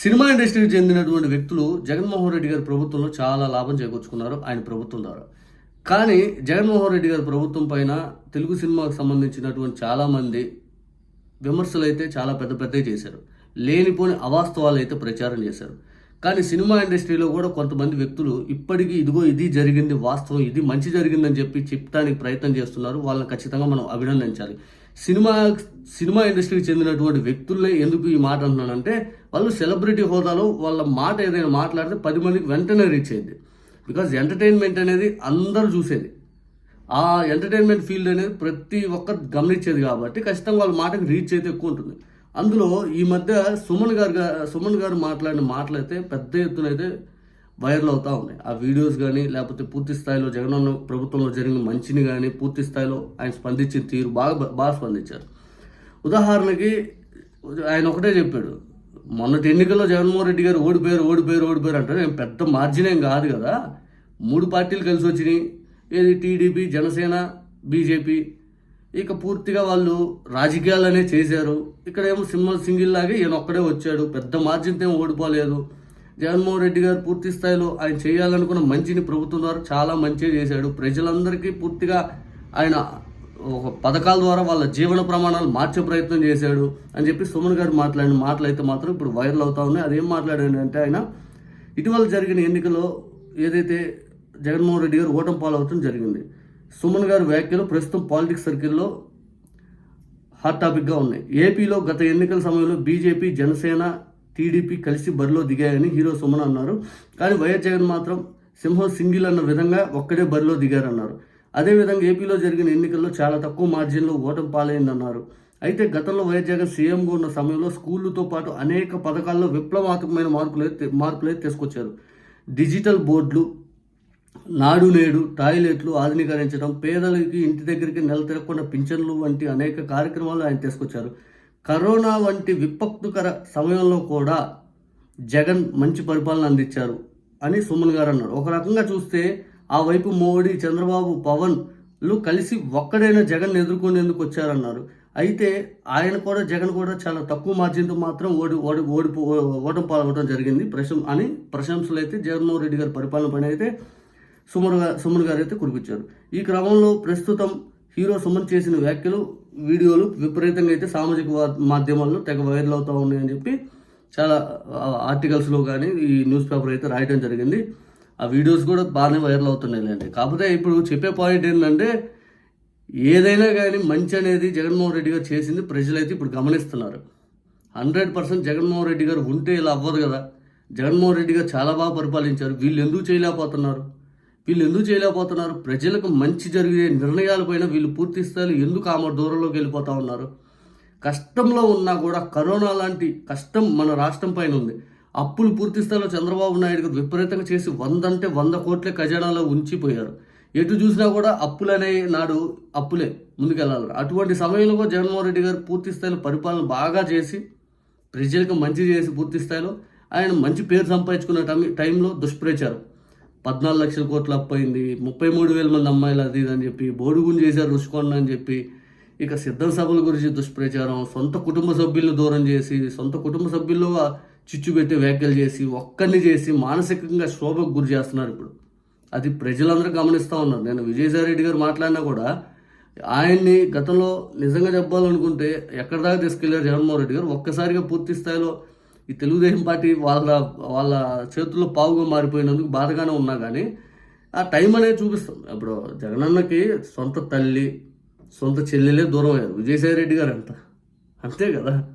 Cinema ఇండస్ట్రీకి చెందినటువంటి వ్యక్తులు జగన్మోహన్ రెడ్డి గారి ప్రభుత్వంలో చాలా లాభం చేకూర్చుకున్నారు ఆయన ప్రభుత్వం ద్వారా. కానీ జగన్మోహన్ రెడ్డి గారి ప్రభుత్వం పైన తెలుగు సినిమాకు సంబంధించినటువంటి చాలామంది విమర్శలు అయితే చాలా పెద్ద పెద్దవి చేశారు. లేనిపోని అవాస్తవాలు అయితే ప్రచారం చేశారు. కానీ సినిమా ఇండస్ట్రీలో కూడా కొంతమంది వ్యక్తులు ఇప్పటికీ ఇదిగో ఇది జరిగింది వాస్తవం ఇది మంచి జరిగిందని చెప్పి చెప్పడానికి ప్రయత్నం చేస్తున్నారు. వాళ్ళని ఖచ్చితంగా మనం అభినందించాలి. సినిమా సినిమా ఇండస్ట్రీకి చెందినటువంటి వ్యక్తులే ఎందుకు ఈ మాట అంటున్నానంటే వాళ్ళు సెలబ్రిటీ హోదాలో వాళ్ళ మాట ఏదైనా మాట్లాడితే పది మందికి వెంటనే రీచ్ అయ్యింది. బికాజ్ ఎంటర్టైన్మెంట్ అనేది అందరూ చూసేది. ఆ ఎంటర్టైన్మెంట్ ఫీల్డ్ అనేది ప్రతి ఒక్కరు గమనించేది కాబట్టి ఖచ్చితంగా వాళ్ళ మాటకి రీచ్ అయితే ఎక్కువ ఉంటుంది. అందులో ఈ మధ్య సుమన్ గారు సుమన్ గారు మాట్లాడిన మాటలు అయితే పెద్ద ఎత్తున అయితే వైరల్ అవుతూ ఉన్నాయి. ఆ వీడియోస్ కానీ లేకపోతే పూర్తి స్థాయిలో జగనన్న ప్రభుత్వంలో జరిగిన మంచిని కానీ పూర్తి స్థాయిలో ఆయన స్పందించిన తీరు బాగా బాగా స్పందించారు. ఉదాహరణకి ఆయన ఒకటే చెప్పాడు. మొన్నటి ఎన్నికల్లో జగన్మోహన్ రెడ్డి గారు ఓడిపోయారు ఓడిపోయారు ఓడిపోయారు అంటే నేను పెద్ద మార్జిన్ ఏం కాదు కదా. మూడు పార్టీలు కలిసి వచ్చినాయి. ఏది టీడీపీ జనసేన బీజేపీ. ఇక పూర్తిగా వాళ్ళు రాజకీయాలనే చేశారు. ఇక్కడ ఏమో సింహల్ సింగిల్ లాగే ఈయన ఒక్కడే వచ్చాడు. పెద్ద మార్జిన్తో ఏం ఓడిపోలేదు. జగన్మోహన్ రెడ్డి గారు పూర్తి స్థాయిలో ఆయన చేయాలనుకున్న మంచిని ప్రభుత్వం ద్వారా చాలా మంచిగా చేశాడు. ప్రజలందరికీ పూర్తిగా ఆయన ఒక పథకాల ద్వారా వాళ్ళ జీవన ప్రమాణాలు మార్చే ప్రయత్నం చేశాడు అని చెప్పి సుమన్ గారు మాట్లాడిన మాటలు అయితే మాత్రం ఇప్పుడు వైరల్ అవుతా ఉన్నాయి. అదేం మాట్లాడాడు అంటే ఆయన ఇటీవల జరిగిన ఎన్నికల్లో ఏదైతే జగన్మోహన్ రెడ్డి గారు ఓటమి పాలవటం జరిగింది. సుమన్ గారి వ్యాఖ్యలు ప్రస్తుతం పాలిటిక్స్ సర్కిల్లో హాట్ టాపిక్గా ఉన్నాయి. ఏపీలో గత ఎన్నికల సమయంలో బీజేపీ జనసేన టీడీపీ కలిసి బరిలో దిగాయని హీరో సుమన్ అన్నారు. కానీ వైఎస్ జగన్ మాత్రం సింహం సింగిల్ అన్న విధంగా ఒక్కడే బరిలో దిగారన్నారు. అదేవిధంగా ఏపీలో జరిగిన ఎన్నికల్లో చాలా తక్కువ మార్జిన్లో ఓటమి పాలైందన్నారు. అయితే గతంలో వైఎస్ జగన్ సీఎంగా ఉన్న సమయంలో స్కూళ్ళతో పాటు అనేక పథకాల్లో విప్లవాత్మకమైన మార్పులు మార్పులు అయితే తీసుకొచ్చారు. డిజిటల్ బోర్డులు నాడు నేడు టాయిలెట్లు ఆధునీకరించడం పేదలకి ఇంటి దగ్గరికి నెల తిరగకుండా పింఛన్లు వంటి అనేక కార్యక్రమాలు ఆయన తీసుకొచ్చారు. కరోనా వంటి విపత్తుకర సమయంలో కూడా జగన్ మంచి పరిపాలన అందించారు అని సుమన్ గారు అన్నారు. ఒక రకంగా చూస్తే ఆ వైపు మోడీ చంద్రబాబు పవన్లు కలిసి ఒక్కడైనా జగన్ ఎదుర్కొనేందుకు వచ్చారన్నారు. అయితే ఆయన కూడా జగన్ కూడా చాలా తక్కువ మార్జిన్తో మాత్రం ఓడి ఓడి ఓడిపో ఓటమి పాల్గొనడం జరిగింది. ప్రశం అని ప్రశంసలు అయితే జగన్మోహన్ రెడ్డి గారి పరిపాలన పైన అయితే సుమన్ గారు సుమన్ గారు అయితే కురిపించారు. ఈ క్రమంలో ప్రస్తుతం హీరో సుమన్ చేసిన వ్యాఖ్యలు వీడియోలు విపరీతంగా అయితే సామాజిక మాధ్యమాల్లో తెగ వైరల్ అవుతూ ఉన్నాయని చెప్పి చాలా ఆర్టికల్స్లో కానీ ఈ న్యూస్ పేపర్ అయితే రాయడం జరిగింది. ఆ వీడియోస్ కూడా బాగానే వైరల్ అవుతున్నాయిలేండి కాకపోతే ఇప్పుడు చెప్పే పాయింట్ ఏంటంటే ఏదైనా కానీ మంచి అనేది జగన్మోహన్ రెడ్డి గారు చేసింది ప్రజలైతే ఇప్పుడు గమనిస్తున్నారు. హండ్రెడ్ పర్సెంట్ జగన్మోహన్ రెడ్డి గారు ఉంటే ఇలా అవ్వదు కదా. జగన్మోహన్ రెడ్డి గారు చాలా బాగా పరిపాలించారు. వీళ్ళు ఎందుకు చేయలేకపోతున్నారు? వీళ్ళు ఎందుకు చేయలేకపోతున్నారు? ప్రజలకు మంచి జరిగే నిర్ణయాలపైన వీళ్ళు పూర్తి స్థాయిలో ఎందుకు ఆమె దూరంలోకి వెళ్ళిపోతా ఉన్నారు? కష్టంలో ఉన్నా కూడా కరోనా లాంటి కష్టం మన రాష్ట్రం పైన ఉంది. అప్పులు పూర్తి స్థాయిలో చంద్రబాబు నాయుడు విపరీతంగా చేసి వంద అంటే వంద కోట్ల ఖజానాలో ఉంచిపోయారు. ఎటు చూసినా కూడా అప్పులనే నాడు అప్పులే ముందుకెళ్ళాలి. అటువంటి సమయంలో కూడా జగన్మోహన్ రెడ్డి గారు పూర్తి స్థాయిలో పరిపాలన బాగా చేసి ప్రజలకు మంచి చేసి పూర్తి స్థాయిలో ఆయన మంచి పేరు సంపాదించుకున్న టైం టైంలో దుష్ప్రచారం. పద్నాలుగు లక్షల కోట్లు అప్పయింది ముప్పై మూడు వేల మంది అమ్మాయిలు అది ఇది అని చెప్పి బోడుగుని చేశారు రుషికొండ అని చెప్పి ఇక సిద్ధం సభల గురించి దుష్ప్రచారం సొంత కుటుంబ సభ్యులను దూరం చేసి సొంత కుటుంబ సభ్యుల్లో చిచ్చు పెట్టి వ్యాఖ్యలు చేసి ఒక్కరిని చేసి మానసికంగా శోభకు గురి చేస్తున్నారు ఇప్పుడు. అది ప్రజలందరూ గమనిస్తూ ఉన్నారు. నేను విజయసాయి రెడ్డి గారు మాట్లాడినా కూడా ఆయన్ని గతంలో నిజంగా చెప్పాలనుకుంటే ఎక్కడి దాకా తీసుకెళ్ళారు జగన్మోహన్ రెడ్డి గారు? ఒక్కసారిగా పూర్తి స్థాయిలో ఈ తెలుగుదేశం పార్టీ వాళ్ళ వాళ్ళ చేతుల్లో పావుగా మారిపోయినందుకు బాధగానే ఉన్నా కానీ ఆ టైం అనేది చూపిస్తాం. ఇప్పుడు జగనన్నకి సొంత తల్లి సొంత చెల్లెలే దూరం అయ్యారు. విజయసాయి రెడ్డి గారు అంత అంతే కదా?